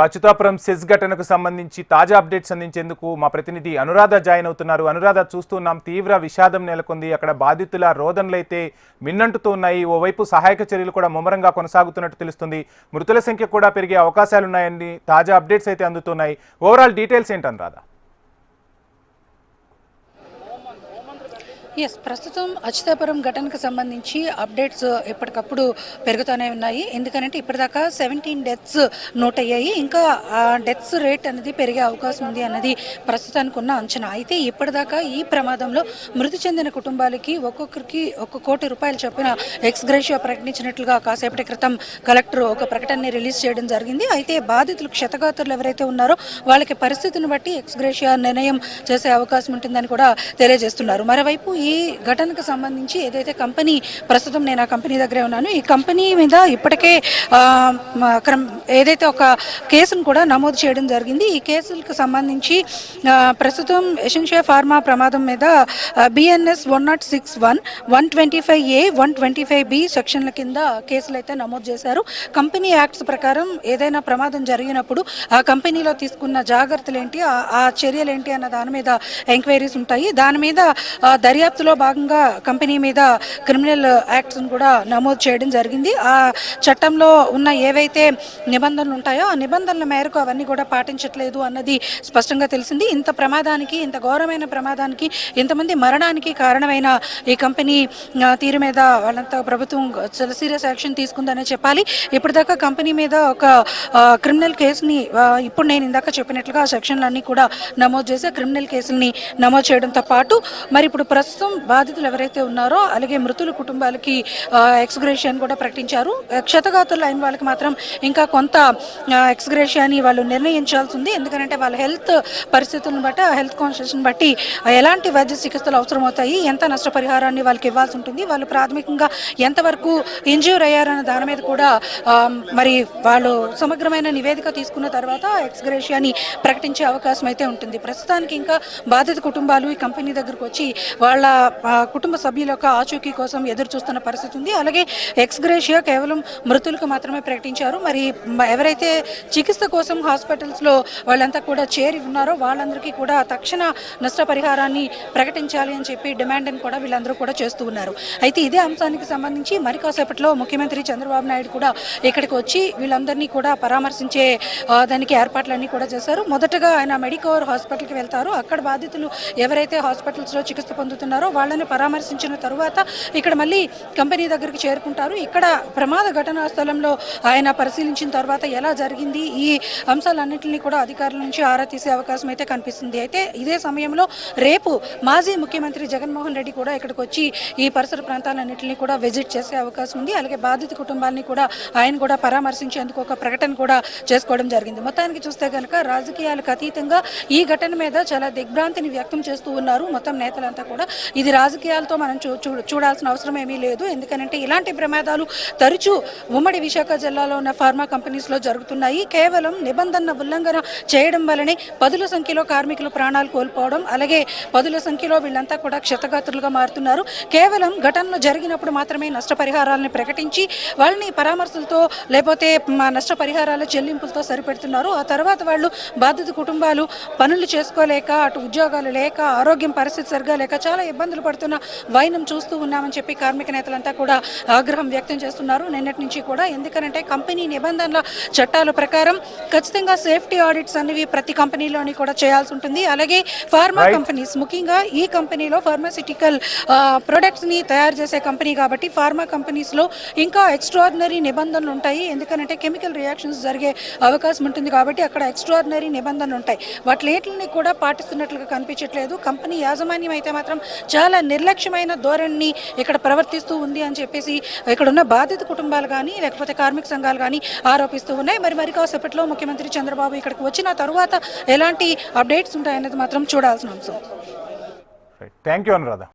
Atchutapuram cess ఘటనకు సంబంధించి తాజా అప్డేట్స్ అందించేందుకు మా ప్రతినిధి అనురాధ జాయిన్ అవుతున్నారు. అనురాధ చూస్తున్నాం తీవ్ర విషాదం నెలకొంది. అక్కడ బాధితుల రోదనలైతే మిన్నంటుతూ ఉన్నాయి. ఓవైపు సహాయక చర్యలు కూడా ముమ్మరంగా కొనసాగుతున్నట్టు తెలుస్తుంది. మృతుల సంఖ్య కూడా పెరిగే అవకాశాలున్నాయని తాజా అప్డేట్స్ అయితే అందుతున్నాయి. ఓవరాల్ డీటెయిల్స్ ఏంటి అనురాధ? ఎస్ ప్రస్తుతం అచ్యుతాపురం ఘటనకు సంబంధించి అప్డేట్స్ ఎప్పటికప్పుడు పెరుగుతూనే ఉన్నాయి. ఎందుకంటే ఇప్పటిదాకా సెవెంటీన్ డెత్స్ నోట్ అయ్యాయి ఇంకా ఆ డెత్స్ రేట్ అనేది పెరిగే అవకాశం ఉంది అన్నది ప్రస్తుతానికి ఉన్న అంచనా. అయితే ఇప్పటిదాకా ఈ ప్రమాదంలో మృతి చెందిన కుటుంబాలకి ఒక్కొక్కరికి ఒక కోటి రూపాయలు చొప్పున ఎక్స్ గ్రేషియా ప్రకటించినట్లుగా కాసేపటి క్రితం కలెక్టర్ ఒక ప్రకటనని రిలీజ్ చేయడం జరిగింది. అయితే బాధితులు క్షతగాత్రులు ఎవరైతే ఉన్నారో వాళ్ళకి పరిస్థితిని బట్టి ఎక్స్ గ్రేషియా నిర్ణయం చేసే అవకాశం ఉంటుందని కూడా తెలియజేస్తున్నారు. మరోవైపు ఈ ఘటనకు సంబంధించి ఏదైతే కంపెనీ ప్రస్తుతం నేను ఆ కంపెనీ దగ్గరే ఉన్నాను ఈ కంపెనీ మీద ఇప్పటికే క్రమ- ఏదైతే ఒక కేసును కూడా నమోదు చేయడం జరిగింది. ఈ కేసులకు సంబంధించి ప్రస్తుతం ఎసెన్షియా ఫార్మా ప్రమాదం మీద BNS one nought six one one twenty five A one twenty five B సెక్షన్ల కింద కేసులు అయితే నమోదు చేశారు. కంపెనీ యాక్ట్స్ ప్రకారం ఏదైనా ప్రమాదం జరిగినప్పుడు ఆ కంపెనీలో తీసుకున్న జాగ్రత్తలు ఏంటి ఆ- చర్యలు ఏంటి అన్న దాని మీద ఎంక్వైరీస్ ఉంటాయి. దాని మీద దర్యాప్తు దర్యాప్తులో భాగంగా కంపెనీ మీద క్రిమినల్ యాక్ట్స్ను కూడా నమోదు చేయడం జరిగింది. ఆ చట్టంలో ఉన్న ఏవైతే నిబంధనలు ఉంటాయో ఆ నిబంధనల మేరకు అవన్నీ కూడా పాటించట్లేదు అన్నది స్పష్టంగా తెలిసింది. ఇంత ప్రమాదానికి ఇంత ఘోరమైన ప్రమాదానికి ఇంతమంది మరణానికి కారణమైన ఈ కంపెనీ తీరు మీద వాళ్ళంతా ప్రభుత్వం చాలా సీరియస్ యాక్షన్ తీసుకుందనే చెప్పాలి. ఇప్పటిదాకా కంపెనీ మీద ఒక క్రిమినల్ కేసుని ఇప్పుడు నేను ఇందాక చెప్పినట్లుగా ఆ సెక్షన్లన్నీ కూడా నమోదు చేసి క్రిమినల్ కేసుల్ని నమోదు చేయడంతో పాటు మరి ఇప్పుడు ప్రస్తుతం బాధితులు ఎవరైతే ఉన్నారో అలాగే మృతుల కుటుంబాలకి ఎక్స్గ్రేషన్ కూడా ప్రకటించారు. క్షతగాతులు అయిన వాళ్ళకి మాత్రం ఇంకా కొంత ఎక్స్గ్రేషియాని వాళ్ళు నిర్ణయించాల్సి ఉంది ఎందుకంటే వాళ్ళ హెల్త్ పరిస్థితులను బట్టి హెల్త్ కాన్షియస్ని బట్టి ఎలాంటి వైద్య చికిత్సలు అవసరమవుతాయి ఎంత నష్టపరిహారాన్ని వాళ్ళకి ఇవ్వాల్సి ఉంటుంది వాళ్ళు ప్రాథమికంగా ఎంతవరకు ఇంజ్యూర్ అయ్యారన్న దాని మీద కూడా మరి వాళ్ళు సమగ్రమైన నివేదిక తీసుకున్న తర్వాత ఎక్స్గ్రేషియాని ప్రకటించే అవకాశం అయితే ఉంటుంది. ప్రస్తుతానికి ఇంకా బాధిత కుటుంబాలు ఈ కంపెనీ దగ్గరకు వచ్చి వాళ్ళ కుటుంబ సభ్యుల యొక్క ఆచూకీ కోసం ఎదురు చూస్తున్న పరిస్థితి ఉంది. అలాగే ఎక్స్గ్రేషియా కేవలం మృతులకు మాత్రమే ప్రకటించారు. మరి ఎవరైతే చికిత్స కోసం హాస్పిటల్స్లో వాళ్ళంతా కూడా చేరి ఉన్నారో వాళ్ళందరికీ కూడా తక్షణ నష్టపరిహారాన్ని ప్రకటించాలి అని చెప్పి డిమాండ్ అని కూడా వీళ్ళందరూ కూడా చేస్తూ ఉన్నారు. అయితే ఇదే అంశానికి సంబంధించి మరి కాసేపట్లో ముఖ్యమంత్రి చంద్రబాబు నాయుడు కూడా ఇక్కడికి వచ్చి వీళ్ళందరినీ కూడా పరామర్శించే దానికి ఏర్పాట్లన్నీ కూడా చేశారు. మొదటగా ఆయన మెడికవర్ హాస్పిటల్కి వెళ్తారు. అక్కడ బాధితులు ఎవరైతే హాస్పిటల్స్లో చికిత్స పొందుతున్నారో వాళ్ళని పరామర్శించిన తరువాత ఇక్కడ మళ్ళీ కంపెనీ దగ్గరికి చేరుకుంటారు. ఇక్కడ ప్రమాద ఘటనా స్థలంలో ఆయన పరిశీలించిన తర్వాత ఎలా జరిగింది ఈ అంశాలన్నింటినీ కూడా అధికారుల నుంచి ఆరా తీసే అవకాశం అయితే కనిపిస్తుంది. అయితే ఇదే సమయంలో రేపు మాజీ ముఖ్యమంత్రి జగన్మోహన్ రెడ్డి కూడా ఇక్కడికి వచ్చి ఈ పరిసర ప్రాంతాలన్నింటినీ కూడా విజిట్ చేసే అవకాశం ఉంది. అలాగే బాధిత కుటుంబాలని కూడా ఆయన కూడా పరామర్శించేందుకు ఒక ప్రకటన కూడా చేసుకోవడం జరిగింది. మొత్తానికి చూస్తే కనుక రాజకీయాలకు అతీతంగా ఈ ఘటన మీద చాలా దిగ్భ్రాంతిని వ్యక్తం చేస్తూ ఉన్నారు. మొత్తం నేతలంతా కూడా ఇది రాజకీయాలతో మనం చూ చూ- చూడాల్సిన అవసరం ఏమీ లేదు. ఎందుకంటే ఇలాంటి ప్రమాదాలు తరచూ ఉమ్మడి విశాఖ జిల్లాలో ఉన్న ఫార్మా కంపెనీస్లో జరుగుతున్నాయి. కేవలం నిబంధన ఉల్లంఘన చేయడం వల్లనే పదుల సంఖ్యలో కార్మికులు ప్రాణాలు కోల్పోవడం అలాగే పదుల సంఖ్యలో వీళ్ళంతా కూడా క్షతగాత్రులుగా మారుతున్నారు. కేవలం ఘటనలు జరిగినప్పుడు మాత్రమే నష్టపరిహారాలను ప్రకటించి వాళ్ళని పరామర్శలతో లేకపోతే మా నష్టపరిహారాల చెల్లింపులతో సరిపెడుతున్నారు. ఆ తర్వాత వాళ్ళు బాధిత కుటుంబాలు పనులు చేసుకోలేక అటు ఉద్యోగాలు లేక ఆరోగ్యం పరిస్థితి సరిగా లేక చాలా ఇబ్బందులు పడుతున్న వైనం చూస్తూ ఉన్నామని చెప్పి కార్మిక నేతలంతా కూడా ఆగ్రహం వ్యక్తం చేస్తున్నారు. నిన్నటి నుంచి కూడా ఎందుకంటే కంపెనీ నిబంధనల చట్టాల ప్రకారం ఖచ్చితంగా సేఫ్టీ ఆడిట్స్ అనేవి ప్రతి కంపెనీలోని కూడా చేయాల్సి ఉంటుంది. అలాగే ఫార్మా. కంపెనీస్ ముఖ్యంగా ఈ కంపెనీలో ఫార్మాసిటికల్ ప్రొడక్ట్స్ని తయారు చేసే కంపెనీ కాబట్టి ఫార్మా కంపెనీస్లో ఇంకా ఎక్స్ట్రాడినరీ నిబంధనలు ఉంటాయి. ఎందుకంటే కెమికల్ రియాక్షన్స్ జరిగే అవకాశం ఉంటుంది కాబట్టి అక్కడ ఎక్స్ట్రాడినరీ నిబంధనలు ఉంటాయి. వాటిని కూడా పాటిస్తున్నట్లుగా కనిపించట్లేదు. కంపెనీ యాజమాన్యం అయితే మాత్రం చాలా నిర్లక్ష్యమైన ధోరణిని ఇక్కడ ప్రవర్తిస్తూ ఉంది అని చెప్పేసి ఇక్కడ ఉన్న బాధిత కుటుంబాలు కానీ లేకపోతే కార్మిక సంఘాలు కానీ ఆరోపిస్తూ ఉన్నాయి. మరి మరి కాసేపట్లో ముఖ్యమంత్రి చంద్రబాబు ఇక్కడికి వచ్చిన తరువాత ఎలాంటి అప్డేట్స్ ఉంటాయనేది మాత్రం చూడాల్సిన అంశం. Thank you Anuradha